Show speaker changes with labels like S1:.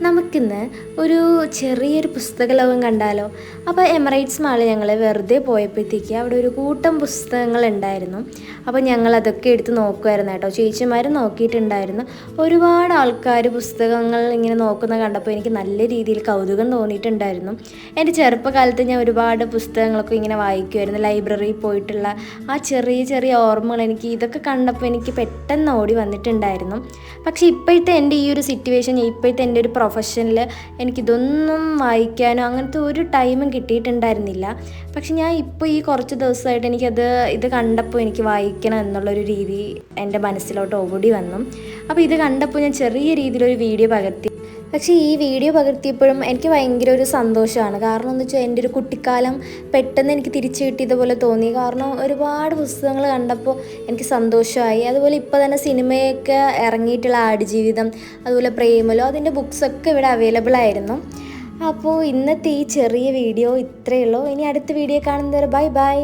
S1: നമുക്കിന്ന് ഒരു ചെറിയൊരു പുസ്തക ലോകം കണ്ടാലോ? അപ്പോൾ എമറൈറ്റ്സ് മാളിൽ ഞങ്ങൾ വെറുതെ പോയപ്പോഴത്തേക്ക് അവിടെ ഒരു കൂട്ടം പുസ്തകങ്ങൾ ഉണ്ടായിരുന്നു. അപ്പോൾ ഞങ്ങൾ അതൊക്കെ എടുത്ത് നോക്കുമായിരുന്നു കേട്ടോ. ചേച്ചിമാർ നോക്കിയിട്ടുണ്ടായിരുന്നു. ഒരുപാട് ആൾക്കാർ പുസ്തകങ്ങൾ ഇങ്ങനെ നോക്കുന്ന കണ്ടപ്പോൾ എനിക്ക് നല്ല രീതിയിൽ കൗതുകം തോന്നിയിട്ടുണ്ടായിരുന്നു. എന്റെ ചെറുപ്പകാലത്ത് ഞാൻ ഒരുപാട് പുസ്തകങ്ങളൊക്കെ ഇങ്ങനെ വായിക്കുമായിരുന്നു ലൈബ്രറിയിൽ പോയിട്ടുള്ള ആ ചെറിയ ചെറിയ ഓർമ്മകൾ എനിക്ക് ഇതൊക്കെ കണ്ടപ്പോൾ എനിക്ക് പെട്ടെന്ന് ഓടി വന്നിട്ടുണ്ടായിരുന്നു. പക്ഷേ ഇപ്പോഴത്തെ എന്റെ ഈ ഒരു സിറ്റുവേഷൻ ഇപ്പോഴത്തെ എന്റെ ഒരു പ്രൊഫഷനിൽ എനിക്കിതൊന്നും വായിക്കാനോ അങ്ങനത്തെ ഒരു ടൈമും കിട്ടിയിട്ടുണ്ടായിരുന്നില്ല. പക്ഷെ ഞാൻ ഇപ്പോൾ ഈ കുറച്ച് ദിവസമായിട്ട് എനിക്കത് ഇത് കണ്ടപ്പോൾ എനിക്ക് വായിക്കണം എന്നുള്ളൊരു രീതി എന്റെ മനസ്സിലോട്ട് ഓടി വന്നു. അപ്പോൾ ഇത് കണ്ടപ്പോൾ ഞാൻ ചെറിയ രീതിയിലൊരു വീഡിയോ പകർത്തി പക്ഷേ ഈ വീഡിയോ പകർത്തിയപ്പോഴും എനിക്ക് ഭയങ്കര ഒരു സന്തോഷമാണ്. കാരണം എന്ന് വെച്ചാൽ എന്റെ ഒരു കുട്ടിക്കാലം പെട്ടെന്ന് എനിക്ക് തിരിച്ചു കിട്ടിയതുപോലെ തോന്നി. കാരണം ഒരുപാട് പുസ്തകങ്ങൾ കണ്ടപ്പോൾ എനിക്ക് സന്തോഷമായി. അതുപോലെ ഇപ്പോൾ തന്നെ സിനിമയൊക്കെ ഇറങ്ങിയിട്ടുള്ള ആടുജീവിതം അതുപോലെ പ്രേമലോ അതിന്റെ ബുക്സൊക്കെ ഇവിടെ അവൈലബിൾ ആയിരുന്നു. അപ്പോൾ ഇന്നത്തെ ഈ ചെറിയ വീഡിയോ ഇത്രയേ ഉള്ളൂ. ഇനി അടുത്ത വീഡിയോ കാണുന്നവരെ ബൈ ബൈ.